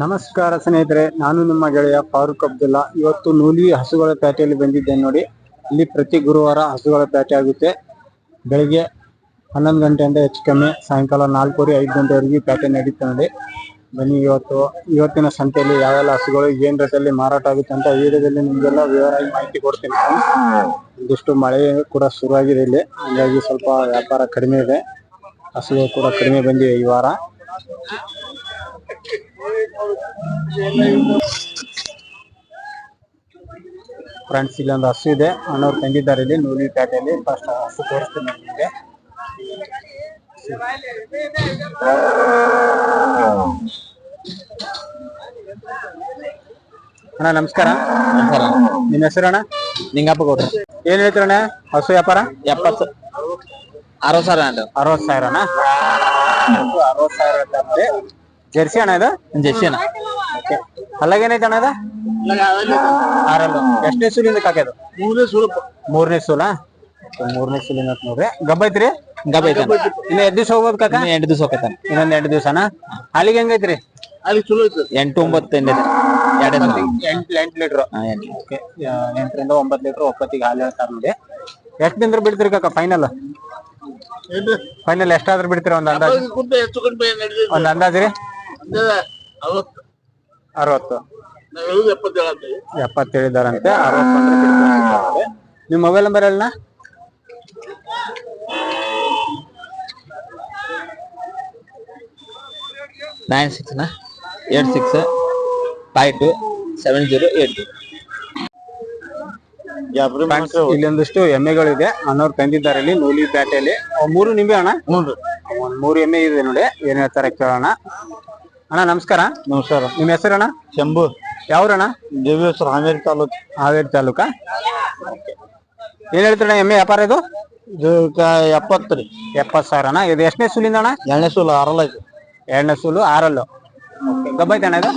ನಮಸ್ಕಾರ ಸ್ನೇಹಿತರೆ, ನಾನು ನಿಮ್ಮ ಗೆಳೆಯ ಫಾರೂಕ್ ಅಬ್ದುಲ್ಲಾ. ಇವತ್ತು ನೂಲಿ ಹಸುಗಳ ಪೇಟೆಯಲ್ಲಿ ಬಂದಿದ್ದೇನೆ ನೋಡಿ. ಇಲ್ಲಿ ಪ್ರತಿ ಗುರುವಾರ ಹಸುಗಳ ಪೇಟೆ ಆಗುತ್ತೆ. ಬೆಳಿಗ್ಗೆ ಹನ್ನೊಂದು ಗಂಟೆಯಿಂದ ಹೆಚ್ಚು ಕಮ್ಮಿ ಸಾಯಂಕಾಲ ನಾಲ್ಕೂವರೆ ಐದು ಗಂಟೆವರೆಗೆ ಪೇಟೆ ನಡೀತಾ ನೋಡಿ. ಬನ್ನಿ, ಇವತ್ತು ಇವತ್ತಿನ ಸಂತೆಯಲ್ಲಿ ಯಾವೆಲ್ಲ ಹಸುಗಳು, ಏನ್ ರೇಟಲ್ಲಿ ಮಾರಾಟ ಆಗುತ್ತೆ ಅಂತ ವಿಡಿಯೋದಲ್ಲಿ ನಿಮಗೆಲ್ಲ ವಿವರವಾಗಿ ಮಾಹಿತಿ ಕೊಡ್ತೀನಿ ಒಂದಿಷ್ಟು ಮಳೆ ಕೂಡ ಶುರುವಾಗಿದೆ ಇಲ್ಲಿ. ಹಾಗಾಗಿ ಸ್ವಲ್ಪ ವ್ಯಾಪಾರ ಕಡಿಮೆ ಇದೆ. ಹಸುಗಳು ಕೂಡ ಕಡಿಮೆ ಬಂದಿವೆ ಈ ವಾರ. ಫ್ರೆಂಡ್ಸ್ ಇಲ್ಲೊಂದು ಹಸು ಇದೆ. ಅಣ್ಣವ್ರು ತಂದಿದ್ದಾರೆ ಇಲ್ಲಿ ನೂಲಿ ಪೇಟೆಯಲ್ಲಿ ಫಸ್ಟ್ ಹಸು ತೋರಿಸ್ತೀನಿ ನಿಮಗೆ. ಅಣ್ಣ ನಮಸ್ಕಾರ. ನಮಸ್ಕಾರ. ನಿಮ್ಮ ಹೆಸರು ಅಣ್ಣ? ನಿಂಗಪ್ಪ ಗೌಡ್ರು. ಏನ್ ಹೇಳ್ತೀರಣ್ಣ ಹಸು ವ್ಯಾಪಾರ? ಎಪ್ಪತ್ತು ಅರವತ್ತು ಸಾವಿರ ಅರವತ್ತು ಸಾವಿರ ಅಣ್ಣ? ಅರವತ್ತು ಸಾವಿರ. ಜೆರ್ಸಿ ಅಣ್ಣ ಇದು? ಜೆರ್ಸಿ ಅಣ್ಣ. ಅಲ್ಲಾಗೇನೈತೆ ಅಣ್ಣ ಇದು? ಆರಲ್ಲು. ಎಷ್ಟನೇ ಸೂಲಿಂದ ಕಾಕ್ಯದು? ಮೂರನೇ ಸೂಲ? ಮೂರನೇ ಸೂಲಿಂದ ನೋಡ್ರಿ. ಗಬ್ಬ ಐತ್ರಿ? ಗಬ್ಬ ಐತೆ ಇನ್ನ ಎರಡು ದಿವಸ ಹೋಗ್ಬೋದು ಕಾಕ? ಎಂಟು ದಿವಸ ಹೋಗತ್ತಾನ ಇನ್ನೊಂದ್ ಎಂಟು ದಿವಸನ ಅಲ್ಲಿಗೆ ಹೆಂಗೈತ್ರಿ ಅಲ್ಲಿ ಚಲೋ ಐತೆ. ಎಂಟು ಒಂಬತ್ತು ಎಂಟು ಎಂಟ್ ಎಂಟ್ ಲೀಟರ್. ಎಂಟರಿಂದ ಒಂಬತ್ತು ಲೀಟರ್ ಒಪ್ಪತ್ತಿಗೆ ಹಾಲು ಹೇಳ್ತಾರೆ ನೋಡಿ. ಎಷ್ಟ್ ದಿನ ಬಿಡ್ತೀರಿ ಕಾಕ ಫೈನಲ್ ಫೈನಲ್ ಎಷ್ಟಾದ್ರೂ ಬಿಡ್ತೀರಾ ಒಂದ್ ಅಂದಾಜ್? ಒಂದ್ ಅಂದಾಜ್ ರೀ? ಅರವತ್ತು. ಅರವತ್ತು. ನಾವು ಹೇಳುದು ಎಪ್ಪತ್ತೇಳು ಅಂತ ಎಪ್ಪತ್ತು ಹೇಳಿದಾರಂತೆ ಅರವತ್ತು ಅಂದ್ರೆ ಬಿಡ್ತೀವಿ ಅಂತ ಹೇಳ್ತಾರೆ. ನಿಮ್ ಮೊಬೈಲ್ ನಂಬರ್ ಹೇಳ nine ಸಿಕ್ಸ್ನ eight six five two seven zero eight ಇಲ್ಲೊಂದಿಷ್ಟು ಎಮ್ಮೆಗಳಿದೆ. ಅನ್ನೋರು ತಂದಿದ್ದಾರೆ ಇಲ್ಲಿ ನೂಲಿ ಪೇಟೆಯಲ್ಲಿ ಮೂರು ನಿಂಬೆ ಅಣ್ಣ? ಒಂದ್ ಮೂರು ಎಮ್ಮೆ ಇದೆ ನೋಡಿ ಏನ್ ಹೇಳ್ತಾರೆ ಕೇಳೋಣ. ಅಣ್ಣ ನಮಸ್ಕಾರ. ನಮಸ್ಕಾರ. ನಿಮ್ ಹೆಸರಣ್ಣ? ಶಂಭು ಯಾವ್ರಣ್ಣ? ದೇವೇಶ್ವರ ಹಾವೇರಿ ತಾಲೂಕ್. ಹಾವೇರಿ ತಾಲೂಕಾ? ಏನ್ ಹೇಳ್ತೀರಣ್ಣ ಎಮ್ಮೆ ವ್ಯಾಪಾರ ಇದು? ಇದು ಎಪ್ಪತ್ತು ರೀ. ಎಪ್ಪತ್ ಸಾವಿರ ಅಣ್ಣ ಇದು ಎಷ್ಟನೇ ಸೂಲಿಂದ ಅಣ್ಣ? ಎರಡನೇ ಸೂಲು ಆರಲ್ಲ ಇದು. ಎರಡನೇ ಸೂಲು ಆರಲ್ಲು. ಗಬ್ಬೈತೆ ಅಣ್ಣ ಇದು?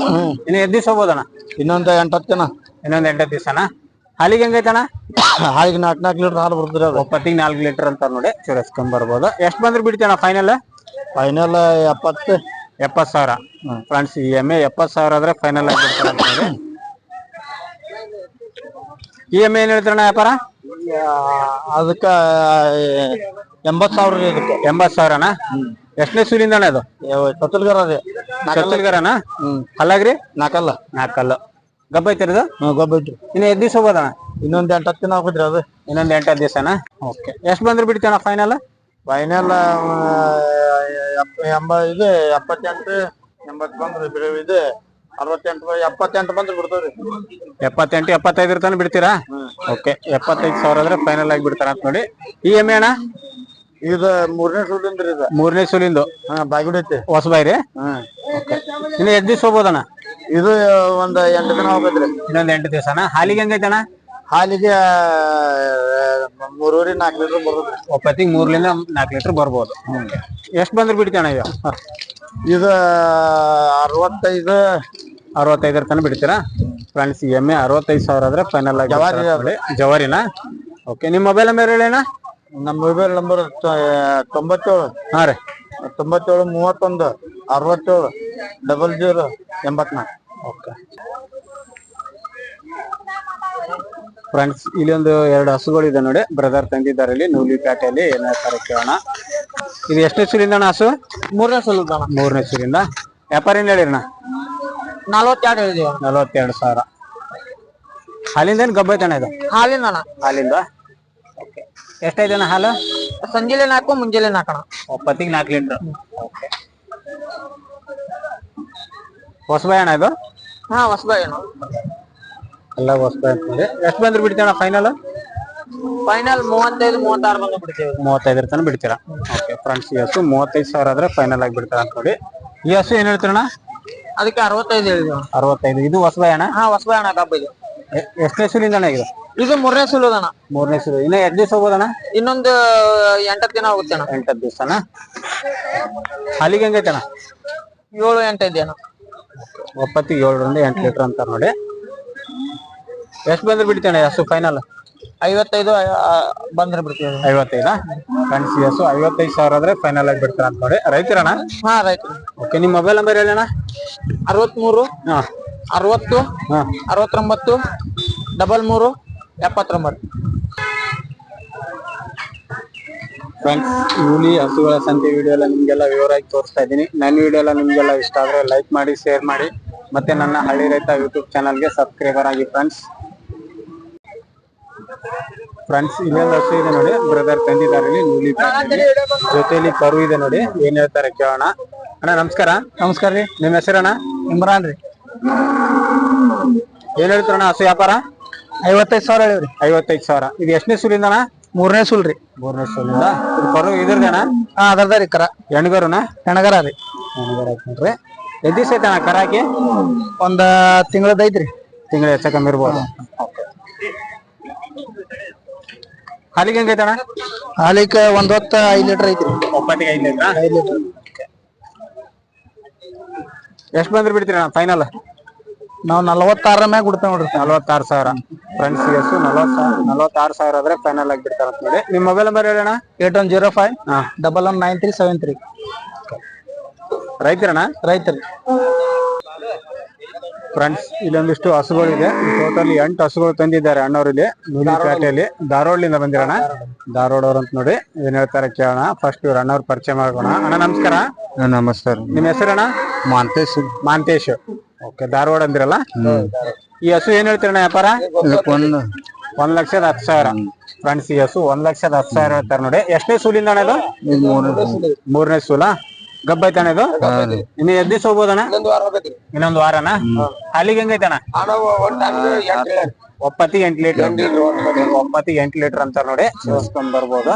ಇನ್ನು ಎದ್ ದಿವಸ ಹೋಗ್ಬೋದಣ್ಣ ಇನ್ನೊಂದು ಎಂಟತ್ತು ಜನ ಇನ್ನೊಂದ್ ಎಂಟತ್ತು ಅಣ್ಣ ಹಾಲಿಗೆ ಹೆಂಗೈತಣ್ಣ? ಹಾಲಿಗೆ ನಾಲ್ಕು ನಾಲ್ಕು ಲೀಟರ್ ಹಾಲು ಬರ್ತದೆ ಅದು. ಒಪ್ಪತ್ತಿಗೆ ನಾಲ್ಕು ಲೀಟರ್ ಅಂತ ನೋಡಿ ಚೂರಸ್ಕೊಂಡ್ ಬರ್ಬೋದು. ಎಷ್ಟು ಬಂದ್ರೆ ಬಿಡ್ತೀಯಣ್ಣ ಫೈನಲ್ ಫೈನಲ್ ಎಪ್ಪತ್ತು. ಎಪ್ಪತ್ ಸಾವಿರ. ಫ್ರೆಂಡ್ಸ್ ಈ ಐ ಎಪ್ಪತ್ ಸಾವಿರ ಆದ್ರೆ ಫೈನಲ್ ಆಗಿ ಬಿಡ್ತಾರೆ ಅಂತ ಈ ಎಮ್ಮೆ ಏನ್ ಹೇಳ್ತಾರಣ್ಣ ವ್ಯಾಪಾರ? ಅದಕ್ಕ ಎಂಬತ್ತು ಸಾವಿರ ರೀ ಇದಕ್ಕೆ. ಎಂಬತ್ ಸಾವಿರನ? ಎಷ್ಟನೇ ಸೂಲಿಂದ ಅಣ್ಣ ಅದು ಕತ್ತಲ್ಗರ ಅದೇ ಚತ್ತಲ್ಗರನ ಹ್ಮ್. ಹಲ್ಲಾಗ್ರಿ ನಾಲ್ಕಲ್ಲ. ನಾಲ್ಕಲ್ಲು. ಗಬ್ಬ ಐತಿರಿ ಇದು? ಹ್ಮ್ ಗೊಬ್ಬ ಐತ್ರಿ. ಇನ್ನು ಎದ್ ದಿವಸ ಹೋಗೋದಣ್ಣ? ಇನ್ನೊಂದ್ ಎಂಟು ಹತ್ತು ದಿನ ಹೋಗಿದ್ರಿ ಅದು. ಇನ್ನೊಂದ್ ಎಂಟತ್ತು ದಿವಸನ? ಓಕೆ. ಎಷ್ಟ್ ಬಂದ್ರೆ ಬಿಡ್ತೀವಣ್ಣ ಫೈನಲ್ ಫೈನಲ್ ಎಂಬ ಇದು ಎಪ್ಪತ್ತೆಂಟು ಎಂಬತ್ತು ಬಂದ್ರೆ ಬಿಡುವ ಇದು. ಅರವತ್ತೆಂಟು ಎಪ್ಪತ್ತೆಂಟು ಬಂದ್ರೆ ಬಿಡ್ತದ್ರಿ ಎಪ್ಪತ್ತೆಂಟು ಎಪ್ಪತ್ತೈದರ ತನಕ ಬಿಡ್ತೀರಾ? ಓಕೆ ಎಪ್ಪತ್ತೈದು ಸಾವಿರ ಆದ್ರೆ ಫೈನಲ್ ಆಗಿ ಬಿಡ್ತಾರ ಅಂತ ನೋಡಿ. ಈ ಎಮ್ಮೆ ಅಣ್ಣ? ಇದು ಮೂರನೇ ಸುಳ್ದಿಂದ್ರಿ ಇದು. ಮೂರನೇ ಸೂಲಿಂದು. ಹಾ ಬಾಗಿಡಿ ಐತಿ. ಹೊಸಬಾಯಿ ಹ್ಮ್ ಇನ್ನು ಎಷ್ಟು ದಿವಸ ಹೋಗ್ಬೋದಣ್ಣ? ಇದು ಒಂದ್ ಎಂಟು ದಿನ ಹೋಗದ್ರಿ ಇನ್ನೊಂದ್ ಎಂಟು ದಿವಸನ? ಹಾಲಿಗೆ ಹೆಂಗೈತಣ್ಣ? ಹಾಲಿಗೆ ಮೂರುವರೆ ನಾಲ್ಕು ಲೀಟರ್ ಬರ್ತದ್ರಿ ಒಪ್ಪತ್ತಿಗೆ ಮೂರ್ಲಿಂದ ನಾಲ್ಕು ಲೀಟರ್ ಬರ್ಬೋದು. ಎಷ್ಟು ಬಂದ್ರೆ ಬಿಡ್ತೀಯಣ್ಣ ಈಗ ಇದು? ಅರವತ್ತೈದು. ಅರವತ್ತೈದರ ತನಕ ಬಿಡ್ತೀರಾ? ಫ್ರೆಂಡ್ಸ್ ಎಂ ಎಮ್ಮೆ ಅರವತ್ತೈದು ಸಾವಿರ ಆದ್ರೆ ಫೈನಲ್ ಆಗಿ ಜವಾರಿ. ಜವಾರಿನಾ? ಓಕೆ ನಿಮ್ಮ ಮೊಬೈಲ್ ನಂಬರ್ ಹೇಳಿ ಅಣ್ಣ. ನಮ್ಮ ಮೊಬೈಲ್ ನಂಬರ್ ತೊಂಬತ್ತೇಳು. ಹಾ ರೀ. ತೊಂಬತ್ತೇಳು ಮೂವತ್ತೊಂದು ಅರವತ್ತೇಳು ಡಬಲ್ ಜೀರೋ ಎಂಬತ್ನಾಲ್ಕು. ಓಕೆ ಫ್ರೆಂಡ್ಸ್ ಇಲ್ಲಿ ಒಂದು ಎರಡು ಹಸುಗಳಿದೆ ನೋಡಿ. ಬ್ರದರ್ ತಂದಿದ್ದಾರೆ ಇಲ್ಲಿ ನೂಲಿ ಪ್ಯಾಟೆಯಲ್ಲಿ. ಏನ್ ಹೇಳ್ತಾರೆ ಕೇಳೋಣ. ಇದು ಎಷ್ಟು ಸೂರಿಂದ ಅಣ್ಣ ಹಸು? ಮೂರನೇ ಸಲ ಮೂರನೇ ಸೂರಿಂದ ವ್ಯಾಪಾರ ಏನ್ ಹೇಳಿರಣ್ಣ? ನಲ್ವತ್ತೆರಡು ಹೇಳಿದೀವಿ. ನಲವತ್ತೆರಡು ಸಾವಿರ. ಹಾಲಿಂದ ಏನ್ ಗಬ್ಬ ಐತಣ್ಣ ಇದು? ಹಾಲಿಂದ ಅಣ್ಣ. ಹಾಲಿಂದ? ಓಕೆ ಎಷ್ಟೈತೆ ಅಣ್ಣ ಹಾಲು? ಸಂಜೆಲೆ ನಾಲ್ಕು ಮುಂಜಾನೆ ನಾಲ್ಕಣ ಒಪ್ಪತ್ತಿಗೆ ನಾಲ್ಕು ಲೀಟ್ರ್ ಓಕೆ ಹೊಸಬಾಯಿ ಅಣ್ಣ ಇದು? ಹಾ ಹೊಸಬಾಯಿ ಅಣ್ಣ ಎಲ್ಲ ಹೊಸಬಾಯಿ ಅಂತಂದ್ರೆ ಎಷ್ಟು ಬಂದ್ರೆ ಬಿಡ್ತೀವಣ್ಣ ಫೈನಲ್ ಫೈನಲ್ ಮೂವತ್ತೈದು ಮೂವತ್ತಾರು ಬಂದು ಬಿಡ್ತೀವಿ. ಮೂವತ್ತೈದರ ತನಕ ಬಿಡ್ತೀರಾ? ಓಕೆ ಫ್ರೆಂಡ್ಸ್ ಹಸು ಮೂವತ್ತೈದು ಸಾವಿರ ಆದ್ರೆ ಫೈನಲ್ ಆಗಿ ಬಿಡ್ತಾರ ಅಂತ ನೋಡಿ. ಈ ಹಸು ಏನ್ ಹೇಳ್ತೀರಣ್ಣ? ಅದಕ್ಕೆ ಅರವತ್ತೈದು ಹೇಳಿದ್ವಿ ಅಣ್ಣ. ಅರವತ್ತೈದು. ಇದು ಹೊಸಬಾಯಿ ಅಣ್ಣ ಹಾ ಹೊಸಬಾಯಿ ಅಣ್ಣ ಕಬ್ಬ ಇದು. ಎಷ್ಟನೇ ಸುಲಿಂದ ಅಣ್ಣ ಇದು? ಇದು ಮೂರನೇ ಸುಲುದಣ್ಣ ಮೂರನೇ ಸಲ ಇನ್ನ ಎರಡು ದಿವಸ ಹೋಗೋದಣ್ಣ? ಇನ್ನೊಂದು ಎಂಟತ್ತು ದಿನ ಹೋಗುತ್ತೆ ಅಣ್ಣ ಎಂಟತ್ತು ದಿವಸನ? ಅಲ್ಲಿಗೆ ಹೆಂಗೈತೆ ಅಣ್ಣ ಏಳು ಎಂಟೈದು ಅಣ್ಣ ಒಪ್ಪತ್ತಿಗೆ ಏಳರಿಂದ ಎಂಟು ಲೀಟರ್ ಅಂತಾರೆ ನೋಡಿ. ಎಷ್ಟು ಬಂದ್ರೆ ಬಿಡ್ತೇನೆ ಹಸು ಫೈನಲ್ ಐವತ್ತೈದು ಬಂದ್ರೆ ಬಿಡ್ತೀವಿ ಐವತ್ತೈದಾ? ಫ್ರೆಂಡ್ಸ್ ಎಸ್ ಐವತ್ತೈದು ಸಾವಿರ ಆದ್ರೆ ಫೈನಲ್ ಆಗಿ ಬಿಡ್ತಾರ ಅಂತ ನೋಡಿ. ರೈತರಣ್ಣ? ಹಾ ರೈತ ಓಕೆ ನಿಮ್ಮ ಮೊಬೈಲ್ ನಂಬರ್ ಹೇಳಣ್ಣ ಅರವತ್ಮೂರು ಹಾ. ಅರವತ್ತು ಹಾ. ಅರವತ್ತೊಂಬತ್ತು ಡಬಲ್ ಮೂರು ಎಪ್ಪತ್ತೊಂಬತ್ತು. ಫ್ರೆಂಡ್ಸ್ ಇವಲಿ ಹಸುಗಳ ಸಂತೆ ವಿಡಿಯೋ ಎಲ್ಲ ನಿಮ್ಗೆಲ್ಲ ವಿವರವಾಗಿ ತೋರಿಸ್ತಾ ಇದ್ದೀನಿ. ನನ್ನ ವಿಡಿಯೋ ಎಲ್ಲ ನಿಮ್ಗೆಲ್ಲ ಇಷ್ಟ ಆದ್ರೆ ಲೈಕ್ ಮಾಡಿ ಶೇರ್ ಮಾಡಿ. ಮತ್ತೆ ನನ್ನ ಹಳ್ಳಿ ರೈತ ಯೂಟ್ಯೂಬ್ ಚಾನಲ್ಗೆ ಸಬ್ಸ್ಕ್ರೈಬರ್ ಆಗಿ ಫ್ರೆಂಡ್ಸ್ ಫ್ರೆಂಡ್ಸ್ ಇನ್ನೊಂದು ಹಸು ಇದೆ ನೋಡಿ ಬ್ರದರ್ ತಂದಿದ್ದಾರೆ ಇಲ್ಲಿ ನೂಲಿ. ಜೊತೆಲಿ ಕರು ಇದೆ ನೋಡಿ ಏನ್ ಹೇಳ್ತಾರೆ ಕೇಳೋಣ. ಅಣ್ಣ ನಮಸ್ಕಾರ. ನಮಸ್ಕಾರ ರೀ. ನಿಮ್ಮ ಹೆಸರಣ್ಣ? ಇಮ್ರಾನ್ ರೀ. ಏನ್ ಹೇಳ್ತಾರಣ್ಣ ಹಸು ವ್ಯಾಪಾರ? ಐವತ್ತೈದು ಸಾವಿರ ಹೇಳಿವ್ರಿ. ಐವತ್ತೈದು ಸಾವಿರ. ಇದು ಎಷ್ಟನೇ ಸುಲಿಂದ ಮೂರನೇ ಸುಲ್ ರೀ. ಮೂರನೇ ಸುಲಿಂದ? ಕರು ಇದ್ರದಣ್ಣ ಹಾ ಅದರ್ದ ರೀ ಕರ. ಹೆಣ್ಗರುನ? ಹೆಣಗರ ರೀ. ಹೆಣಗರ ನೋಡ್ರಿ ಎಷ್ಟ್ ದಿವಸ ಐತಣ್ಣ ಕರ ಹಾಕಿ ಒಂದ್ ತಿಂಗಳದ ಐತ್ರಿ. ತಿಂಗಳ ಹೆಚ್ಚ ಕಮ್ಮಿ ಇರ್ಬೋದು. ಹಾಲಿಗೆ ಹೆಂಗೈತಣ್ಣ ಹಾಲಿಕ ಒಂದ್ ಹೊತ್ತ ಐದ್ ಲೀಟರ್ ಐತ್ರಿ. ಒಪ್ಪತ್ತಿಗೆ ಐದು ಲೀಟ್ರಾ? ಐದ್ ಲೀಟರ್. ಎಷ್ಟು ಬಂದ್ರೆ ಬಿಡ್ತೀರಣ್ಣ ಫೈನಲ್ ನಾವ್ ನಲವತ್ತಾರ ಮ್ಯಾಗ ಬಿಡ್ತೇವೆ ನೋಡ್ರಿ. ನಲವತ್ತಾರು ಸಾವಿರ. ಫ್ರೆಂಡ್ಸ್ ಎಷ್ಟು ನಲವತ್ತು ಸಾವಿರ ನಲವತ್ತಾರು ಸಾವಿರ ಆದ್ರೆ ಫೈನಲ್ ಆಗಿ ಬಿಡ್ತಾರ ಅಂತ ನೋಡಿ. ನಿಮ್ಮ ಮೊಬೈಲ್ ನಂಬರ್ ಹೇಳೋಣ eight one zero five double one nine three seven three. ರೈತರಣ್ಣ? ರೈತರಿ. ಫ್ರೆಂಡ್ಸ್ ಇಲ್ಲೊಂದಿಷ್ಟು ಹಸುಗಳಿದೆ. ಟೋಟಲಿ ಎಂಟು ಹಸುಗಳು ತಂದಿದ್ದಾರೆ ಅಣ್ಣವ್ರಲ್ಲಿ ನೂಲಿಪೇಟೆಯಲ್ಲಿ ಧಾರವಾಡಲಿಂದ ಬಂದಿರೋಣ. ಧಾರವಾಡ ಅವ್ರ ಅಂತ ನೋಡಿ ಏನ್ ಹೇಳ್ತಾರೆ ಕೇಳೋಣ. ಫಸ್ಟ್ ಇವ್ರ ಅಣ್ಣವ್ರ ಪರಿಚಯ ಮಾಡೋಣ ಅಣ್ಣ ನಮಸ್ಕಾರ. ನಮಸ್ಕಾರ. ನಿಮ್ಮ ಹೆಸರಣ್ಣ? ಮಾಂತೇಶ್. ಮಾಂತೇಶ್. ಓಕೆ ಧಾರವಾಡ ಅಂದಿರಲ್ಲ? ಈ ಹಸು ಏನ್ ಹೇಳ್ತೀರಣ್ಣ ವ್ಯಾಪಾರ? ಒಂದು. ಒಂದ್ ಲಕ್ಷದ ಹತ್ತು ಸಾವಿರ. ಫ್ರೆಂಡ್ಸ್ ಈ ಹಸು ಒಂದ್ ಲಕ್ಷದ ಹತ್ತು ಸಾವಿರ ಹೇಳ್ತಾರೆ ನೋಡಿ. ಎಷ್ಟನೇ ಸೂಲಿಂದ ಅಣ್ಣ ಇದು? ಮೂರನೇ ಸೂಲ? ಗಬ್ಬ ಐತಣ್ಣ ಇದು? ಇನ್ನು ಎದ್ದು ದಿವಸ ಹೋಗ್ಬೋದಣ್ಣ? ಇನ್ನೊಂದು ವಾರನ? ಹಾಲಿಗೆ ಹೆಂಗೈತಣ್ಣ? ಒಪ್ಪತ್ತಿಗೆ ಎಂಟು ಲೀಟರ್ ಒಪ್ಪತ್ತಿಗೆ ಎಂಟು ಲೀಟರ್ ಅಂತಾರ ನೋಡಿ. ಸೇರಿಸ್ಕೊಂಡ್ ಬರ್ಬೋದು.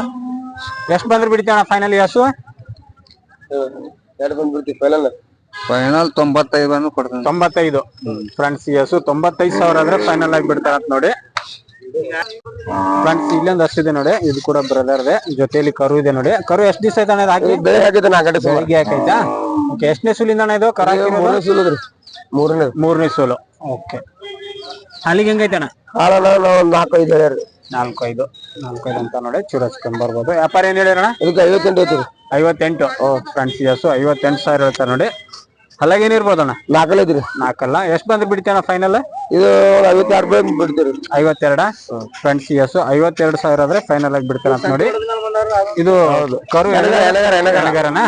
ಎಷ್ಟ್ ಬಂದ್ರೆ ಬಿಡ್ತೀವಣ್ಣ ಫೈನಲ್ ಈ ಹಸು ಫೈನಲ್ ತೊಂಬತ್ತೈದು ಅನ್ನು ಕೊಡ್ತೀನಿ. ತೊಂಬತ್ತೈದು. ಫ್ರೆಂಡ್ಸ್ ಎಸ್ ತೊಂಬತ್ತೈದು ಸಾವಿರ ಆದ್ರೆ ಫೈನಲ್ ಆಗಿ ಬಿಡ್ತಾರ ಅಂತ ನೋಡಿ. ಫ್ರೆಂಡ್ಸ್ ಇಲ್ಲೊಂದ್ ಹಸು ಇದೆ ನೋಡಿ. ಇದು ಕೂಡ ಬ್ರದರ್ ಇದೆ ಜೊತೆಯಲ್ಲಿ ಕರು ಇದೆ ನೋಡಿ. ಕರು ಎಷ್ಟ್ ದಿವಸ ಐತಣ್ಣ ಇದು ಹಾಕಿ? ಬೆಳೆ ಹಾಕಿದ್ದೆ ನಾ ಕಡೆ ಬೆಳಿಗ್ಗೆ ಹಾಕೈತಾ ಓಕೆ ಎಷ್ಟನೇ ಸೂಲಿಂದ ಅಣ್ಣ ಇದು? ಕರ ಹಾಕಿರೋದು? ಸುಲದ್ರಿ ಮೂರನೇ. ಮೂರನೇ ಸೋಲು. ಓಕೆ ಅಲ್ಲಿಗೆ ಹೆಂಗೈತಣ್ಣ ನಾಲ್ಕೈದು ನಾಲ್ಕೈದು ನಾಲ್ಕು ಐದು ಹೇಳ್ಯಾರ ನಾಲ್ಕು ಐದು. ನಾಲ್ಕು ಐದು ಅಂತ ನೋಡಿ ಚೂರಸ್ಕೊಂಡ್ ಬರ್ಬೋದು. ವ್ಯಾಪಾರ ಏನ್ ಹೇಳಿರಣ್ಣ? ಇದಕ್ಕೆ ಐವತ್ತೆಂಟು ಐವತ್ತೆಂಟು. ಫ್ರೆಂಡ್ಸ್ ಹಸು ಐವತ್ತೆಂಟು ಸಾವಿರ ಹೇಳ್ತಾರೆ ನೋಡಿ. ಅಲ್ಲಾಗ ಏನಿರ್ಬೋದಣ್ಣ ನಾಲ್ಕಲ್ಲ ಐತ್ರಿ ನಾಲ್ಕಲ್ಲ. ಎಷ್ಟು ಬಂದ್ರೆ ಬಿಡ್ತೀಯಣ್ಣ ಫೈನಲ್ ಇದು ಐವತ್ತೆರಡು ಐವತ್ತಾರು ರೂಪಾಯಿ ಬಿಡ್ತೀರಿ. ಐವತ್ತೆರಡ? ಫ್ರೆಂಡ್ಸ್ ಹಸು ಐವತ್ತೆರಡು ಸಾವಿರ ಆದ್ರೆ ಫೈನಲ್ ಆಗಿ ಬಿಡ್ತಾರ ಅಂತ ನೋಡಿ. ಇದು ಕರು ಎಣಗಾರನ?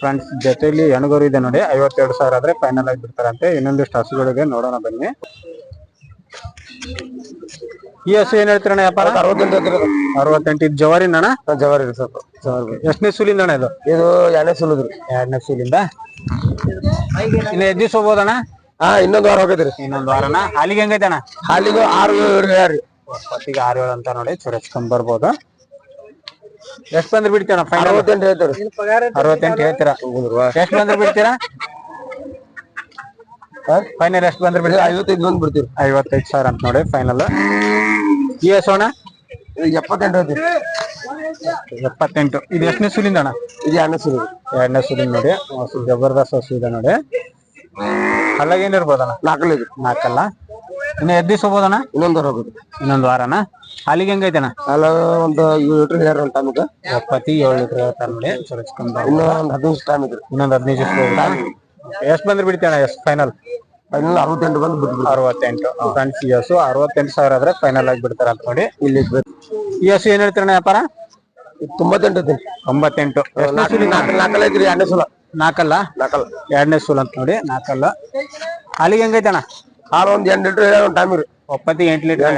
ಫ್ರೆಂಡ್ಸ್ ಜೊತೆಲಿ ಎಣಗರು ಇದೆ ನೋಡಿ. ಐವತ್ತೆರಡು ಸಾವಿರ ಆದ್ರೆ ಫೈನಲ್ ಆಗಿ ಬಿಡ್ತಾರಂತೆ. ಇನ್ನೊಂದಿಷ್ಟು ಹಸುಗಳಿಗೆ ನೋಡೋಣ ಬನ್ನಿ. ಈ ಹಸು ಏನ್ ಹೇಳ್ತೀರಣ್ಣ ವ್ಯಾಪಾರ? ಅರವತ್ತೆಂಟು ಅರವತ್ತೆಂಟು ಇದು ಜವಾರಿನ ಅಣ್ಣ ಜವಾರಿ ರೀ ಸ್ವಲ್ಪ ಜವಾರಿ. ಎಷ್ಟನೇ ಸೂಲಿಂದ ಅಣ್ಣ ಇದು? ಇದು ಎರಡನೇ ಸುಲದ್ರಿ ಎರಡನೇ ಸೂಲಿಂದ? ಇನ್ನ ಎದ್ದು ದಿವಸ ಹೋಗ್ಬೋದಣ್ಣ? ಹಾ ಇನ್ನೊಂದು ವಾರ ಹೋಗೈತ್ರಿ ಇನ್ನೊಂದು ವಾರನ? ಹಾಲಿಗೆ ಹೆಂಗೈತೆ ಅಣ್ಣ ಹಾಲಿಗೆ ಆರು ಏಳು ಯಾರು ಒಟ್ಟಿಗೆ ಆರು ಏಳು ಅಂತ ನೋಡಿ ಚುರಚ್ಕೊಂಡ್ ಬರ್ಬೋದು. ಎಷ್ಟ್ ಬಂದ್ರೆ ಬಿಡ್ತೀರ ಫೈನಲ್ ಅರವತ್ತೆಂಟು ಹೇಳ್ತಾರಿ ಅರವತ್ತೆಂಟು ಹೇಳ್ತೀರಾ? ಎಷ್ಟ್ ಬಂದ್ರೆ ಬಿಡ್ತೀರಾ? ಫೈನಲ್ ಎಷ್ಟ್ ಬಂದ್ರೆ ಬಿಡ್ತೀರಾ? ಐವತ್ತೈದು ಬಂದ್ ಬಿಡ್ತೀರಿ ಐವತ್ತೈದು ಸಾವಿರ ಅಂತ ನೋಡಿ ಫೈನಲ್ ಈ ಸೋಣ ಎಪ್ಪತ್ತೆಂಟು. ಐತ್ರಿ ಎಪ್ಪತ್ತೆಂಟು ಇದು ಎಷ್ಟನೇ ಸುಲಿಂದ ಅಣ್ಣ? ಇದು ಎರಡನೇ ಸುಲಿ ಎರಡನೇ ಸುಲಿಂದ ನೋಡಿ. ಹಸು ಜಬರ್ದಸ್ತ್ ಹಸು ಇದೆ ನೋಡಿ. ಅಲ್ಲಾಗ ಏನಿರ್ಬೋದಣ್ಣ ನಾಲ್ಕಲ್ಲ ಇದು. ನಾಲ್ಕಲ್ಲ. ಇನ್ನು ಎದ್ದು ದಿವಸ ಹೋಗ್ಬೋದಣ್ಣ ಇನ್ನೊಂದ್ ವಾರ ಹೋಗೈತ್ರಿ ಇನ್ನೊಂದು ವಾರನ ಹಾಲಿಗೆ ಹೆಂಗೈತಣ್ಣ ಅಲ್ಲ ಒಂದು ಏಳು ಲೀಟರ್ ಹೇಳ್ಯಾರ ಒಂದು ಟೈಮಿಗೆ ಎಪ್ಪತ್ತಿ ಏಳು ಲೀಟರ್ ಹೇಳ್ತಾರೆ ನೋಡಿ. ಚುರಚ್ಕೊಂಡ್ ಇನ್ನೊಂದು ಇನ್ನೂ ಒಂದು ಹದಿನೈದು ಟೈಮ್ ಐತ್ರಿ ಇನ್ನೊಂದು ಹದಿನೈದು ಎಷ್ಟು ಬಂದ್ರೆ ಬಿಡ್ತೇಣ ಎಷ್ಟು ಫೈನಲ್ ಫೈನಲ್ ಅರವತ್ತೆಂಟು ಬಂದು ಬಿಟ್ಬಿಡ್ತೀರಿ ಅರವತ್ತೆಂಟು. ಫ್ರೆಂಡ್ಸ್ ಹಸು ಅರವತ್ತೆಂಟು ಸಾವಿರ ಆದ್ರೆ ಫೈನಲ್ ಆಗಿ ಬಿಡ್ತಾರ ಅಂತ ನೋಡಿ. ಇಲ್ಲಿ ಇ ಎಸ್ ಏನ್ ಹೇಳ್ತೀರಣ್ಣ ವ್ಯಾಪಾರ? ತೊಂಬತ್ತೆಂಟು ಐತ್ರಿ ತೊಂಬತ್ತೆಂಟು. ನಾಲ್ಕಲ್ಲ ಐತ್ರಿ ಎರಡನೇ ಸೂಲ. ನಾಲ್ಕಲ್ಲ? ನಾಲ್ಕಲ್ಲ. ಎರಡನೇ ಸೂಲ್ ಅಂತ ನೋಡಿ ನಾಲ್ಕಲ್ಲ. ಹಾಲಿಗೆ ಹೆಂಗೈತಣ್ಣ? ಹಾಲು ಒಂದ್ ಎಂಟು ಲೀಟರ್ ಒಂದು ಟೈಮ್ ರೀ ಒಪ್ಪತ್ತಿ ಎಂಟು ಲೀಟರ್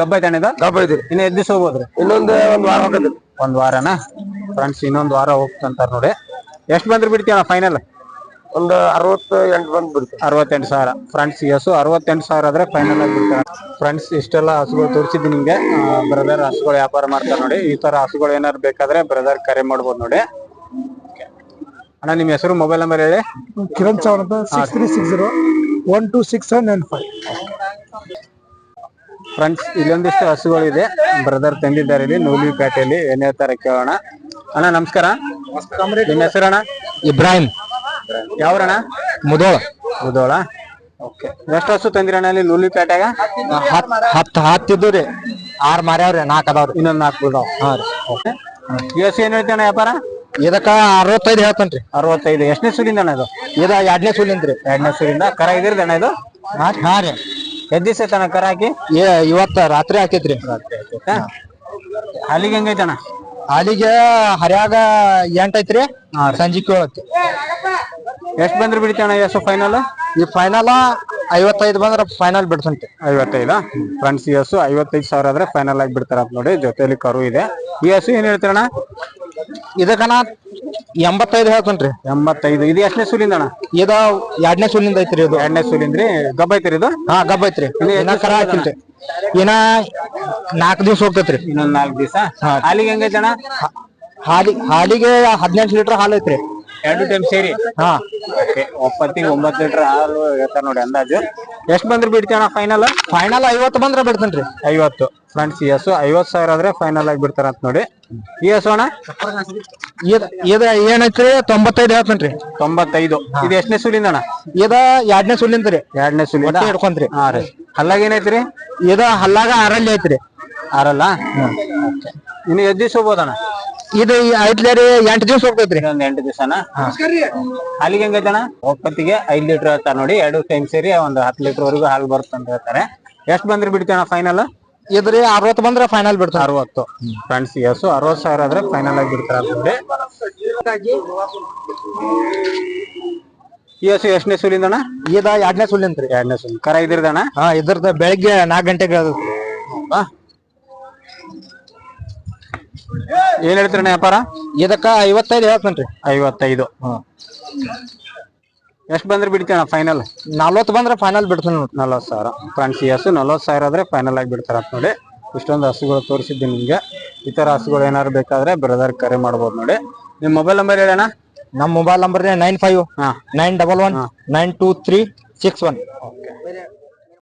ಗಬ್ಬ ಐತಣ್ಣ ಇದು? ಗಬ್ಬ ಐತ್ರಿ. ಇನ್ನು ಎದ್ದು ಹೋಗ್ಬೋದ್ರಿ? ಇನ್ನೊಂದು ಒಂದು ವಾರ ಹೋಗೈತ್ರಿ ಒಂದ್ ವಾರನಾ? ಫ್ರೆಂಡ್ಸ್ ಇನ್ನೊಂದ್ ವಾರ ಹೋಗ್ತಂತಾರ ನೋಡಿ. ಎಷ್ಟು ಬಂದ್ರೆ ಬಿಡ್ತೀವಣ್ಣ ಫೈನಲ್ ಒಂದು ಅರವತ್ತು ಎಂಟು ಬಂದು ಬಿಡ್ತಾರೆ ಅರವತ್ತೆಂಟು ಸಾವಿರ. ಫ್ರೆಂಡ್ಸ್ ಹಸು ಅರವತ್ತೆಂಟು ಸಾವಿರ ಆದ್ರೆ ಫೈನಲ್ ಆಗಿ ಬಿಡ್ತಾರೆ. ಫ್ರೆಂಡ್ಸ್ ಇಷ್ಟೆಲ್ಲ ಹಸುಗಳು ತೋರಿಸಿದ್ದು ನಿಮಗೆ. ಬ್ರದರ್ ಹಸುಗಳು ವ್ಯಾಪಾರ ಮಾಡ್ತಾರೆ ನೋಡಿ. ಈ ತರ ಹಸುಗಳು ಏನಾದ್ರು ಬೇಕಾದ್ರೆ ಬ್ರದರ್ ಕರೆ ಮಾಡ್ಬೋದು ನೋಡಿ. ಅಣ್ಣ ನಿಮ್ಮ ಹೆಸರು ಮೊಬೈಲ್ ನಂಬರ್ ಹೇಳಿ. ಕಿರಣ್ ಚೌಹಾಣ್ ಅಂತ six three six zero one two six seven nine five friends ಇಲ್ಲೊಂದಿಷ್ಟು ಹಸುಗಳಿದೆ ಬ್ರದರ್ ತಂದಿದ್ದಾರೆ ಇಲ್ಲಿ ನೂಲಿಪೇಟೆಯಲ್ಲಿ. ಏನ್ ಹೇಳ್ತಾರೆ ಕೇಳೋಣ. ಅಣ್ಣ ನಮಸ್ಕಾರ. ನಿಮ್ಮ ಹೆಸರಣ್ಣ ಇಬ್ರಾಹಿಂ. ಯಾವ್ರಣ್ಣ? ಮುದೋಳ. ಮುದೋಳ. ಓಕೆ ಎಷ್ಟು ಹಸು ತಂದಿರಣ್ಣ ಅಲ್ಲಿ ಲೂಲಿ ಪೇಟೆಗ ಹತ್ತು ಹತ್ತಿದ್ದು ರೀ ಆರ್ ಮಾರ್ಯಾವ್ರಿ ನಾಲ್ಕು ಅದಾವ್ರಿ. ಇನ್ನೊಂದ್ ನಾಲ್ಕು ಬಿಡೋ. ಹಾ ರೀ. ಓಕೆ ಎಸ್ ಏನ್ ಹೇಳ್ತಾನೆ ವ್ಯಾಪಾರ? ಇದಕ್ಕ ಅರವತ್ತೈದು ಹೇಳ್ತಾನ್ರಿ. ಅರವತ್ತೈದು. ಎಷ್ಟನೇ ಸುಲಿಂದ ಅಣ್ಣ ಇದು? ಇದ ಎರಡನೇ ಸುಲಿಂದ್ರಿ ಎರಡನೇ ಸುಲಿಂದ. ಕರ ಇದಿರ್ದಣ್ಣ ಇದು? ಹಾ ರೀ. ಎಷ್ಟ್ ದಿವಸ ಐತಣ್ಣ ಕರ ಹಾಕಿ? ಏ ಇವತ್ತ ರಾತ್ರಿ ಹಾಕೈತ್ರಿ? ಅಲ್ಲಿಗೆ ಹೆಂಗೈತಣ್ಣ ಅಲ್ಲಿಗೆ ಹರಿಯಾಗ ಎಂಟೈತ್ರಿ ಐತ್ರಿ. ಸಂಜಿಕ್ ಏಳಕ್ಕೆ ಎಷ್ಟ್ ಬಂದ್ರೆ ಬಿಡ್ತಾಣ ಎಸ್ ಫೈನಲ್ ಈ ಫೈನಲ್ ಐವತ್ತೈದು ಬಂದ್ರೆ ಫೈನಲ್ ಬಿಡ್ತಂತೆ ಐವತ್ತೈದ? ಫ್ರೆಂಡ್ಸ್ ಈ ಹಸು ಐವತ್ತೈದು ಸಾವಿರ ಆದ್ರೆ ಫೈನಲ್ ಆಗಿ ಬಿಡ್ತಾರ ಅಂತ ನೋಡಿ ಜೊತೆಲಿ ಕರು ಇದೆ. ಈ ಹಸು ಏನ್ ಹೇಳ್ತಾರಣ್ಣ ಇದಕ್ಕನ ಎಂಬತ್ತೈದು ಹೇಳ್ತನ್ರಿ ಎಂಬತ್ತೈದು. ಇದು ಎಷ್ಟನೇ ಸೂಲಿಂದ ಅಣ್ಣ? ಇದ ಎರಡನೇ ಸೂಲಿಂದ ಐತ್ರಿ ಇದು. ಎರಡನೇ ಸೂಲಿಂದ್ರಿ? ಗಬ್ಬ ಐತ್ರಿ ಇದು? ಹಾ ಗಬ್ಬ ಐತ್ರಿ. ಇನ್ನ ಕರ ಹಾಕಿಲ್ರಿ ಇನ್ನ ನಾಲ್ಕು ದಿವ್ಸ ಹೋಗ್ತೈತ್ರಿ. ಇನ್ನೊಂದ್ ನಾಲ್ಕು ದಿವಸ? ಹಾಲಿಗೆ ಹೆಂಗೈತಣ್ಣ ಹಾಲಿ ಹಾಲಿಗೆ ಹದಿನೆಂಟು ಲೀಟರ್ ಹಾಲು ಐತ್ರಿ. ಎರಡು ಟೈಮ್ ಸೇರಿ. ಹಾ. ಒಪ್ಪತ್ತಿಗೆ ಒಂಬತ್ತು ಲೀಟರ್ ಹಾಲು ಹೇಳ್ತಾರ ನೋಡಿ ಅಂದಾಜು. ಎಷ್ಟು ಬಂದ್ರೆ ಬಿಡ್ತೀಯಣ್ಣ ಫೈನಲ್ ಫೈನಲ್ ಐವತ್ತು ಬಂದ್ರ ಬಿಡ್ತೇನ್ರಿ. ಐವತ್ತು. ಫ್ರೆಂಡ್ಸ್ ಎಸ್ ಹಸು ಐವತ್ತು ಸಾವಿರ ಆದ್ರೆ ಫೈನಲ್ ಆಗಿ ಬಿಡ್ತಾರ ಅಂತ ನೋಡಿ. ಈ ಹಸು ಅಣ್ಣ? ಇದ ಇದ ಏನೈತ್ರಿ ತೊಂಬತ್ತೈದು ಹೇಳ್ತೇನ್ರಿ. ತೊಂಬತ್ತೈದು. ಇದು ಎಷ್ಟನೇ ಸುಲಿಂದ ಅಣ್ಣ? ಇದ ಎರಡನೇ ಸುಲಿಂದ್ರಿ ಎರಡನೇ ಸುಲಿಂದ? ಹೊಟ್ಟೆ ಹಿಡ್ಕೊಂತ್ರಿ ಹಾ ರೀ. ಹಲ್ಲಾಗ ಏನೈತ್ರಿ ಇದ ಹಲ್ಲಾಗ ಆರಲ್ಲಿ ಐತ್ರಿ. ಆರಲ್ಲ? ಇನ್ನು ಹೋಗ್ಬೋದಣ್ಣ ಇದು ಐತ್ಲೆ ಎಂಟ್ ಎಂಟು ದಿವ್ಸ ಹೋಗ್ತೈತ್ರಿ. ಇನ್ನೊಂದ್ ಎಂಟು ದಿವಸನ? ಹಾಲಿಗೆ ಹೆಂಗೈತಣ ಒಪ್ಪತ್ತಿಗೆ ಐದ್ ಲೀಟರ್ ಹೇಳ್ತಾರ ನೋಡಿ ಎರಡು ಟೈಮ್ ಸೇರಿ ಒಂದ್ ಹತ್ತು ಲೀಟರ್ ವರೆಗೂ ಹಾಲು ಬರುತ್ತೆ ಅಂತ ಹೇಳ್ತಾರೆ. ಎಷ್ಟ್ ಬಂದ್ರೆ ಬಿಡ್ತೇನ ಫೈನಲ್ ಇದ್ರಿ ಅರವತ್ತು ಬಂದ್ರ ಫೈನಲ್ ಬಿಡ್ತಾರ ಅರವತ್ತು. ಫ್ರೆಂಡ್ಸ್ ಎಸ್ ಅರವತ್ ಅರವತ್ತು ಸಾವಿರ ಆದ್ರೆ ಫೈನಲ್ ಆಗಿ ಬಿಡ್ತಾರ ಎಸ್ ಎಷ್ಟನೇ ಸುಲಿಂದಣ ಇದ ಎರಡನೇ ಸುಲಿಂತ್ರಿ. ಎರಡನೇ ಸುಲಿ ಕರ ಇದ್ರದಣ್ಣ? ಹಾ ಇದ್ರದ ಬೆಳಿಗ್ಗೆ ನಾಲ್ಕು ಗಂಟೆಗೆ. ಏನ್ ಹೇಳ್ತೀರಣ್ಣ ವ್ಯಾಪಾರ? ಇದಕ್ಕ ಐವತ್ತೈದು ಹೇಳ್ತೇನ್ರಿ. ಐವತ್ತೈದು ಎಷ್ಟ್ ಬಂದ್ರೆ ಬಿಡ್ತೀಯಣ್ಣ ಫೈನಲ್ ನಲ್ವತ್ತು ಬಂದ್ರೆ ಫೈನಲ್ ಬಿಡ್ತೇನೆ ನೋಡಿ ನಲ್ವತ್ತು ಸಾವಿರ. ಫ್ರೆಂಡ್ಸ್ ಈ ಹಸು ನಲ್ವತ್ತು ಸಾವಿರ ಆದ್ರೆ ಫೈನಲ್ ಆಗಿ ಬಿಡ್ತಾರ ಅಂತ ನೋಡಿ. ಇಷ್ಟೊಂದು ಹಸುಗಳು ತೋರಿಸಿದ್ದೀನಿ ನಿಮ್ಗೆ. ಇತರ ತರ ಹಸುಗಳು ಏನಾದ್ರು ಬೇಕಾದ್ರೆ ಬ್ರದರ್ ಕರೆ ಮಾಡ್ಬೋದು ನೋಡಿ. ನಿಮ್ ಮೊಬೈಲ್ ನಂಬರ್ ಹೇಳಣ್ಣ ನಮ್ಮ ಮೊಬೈಲ್ ನಂಬರ್ ನೈನ್ ಫೈವ್ ಹಾ. Nine double one nine two three six one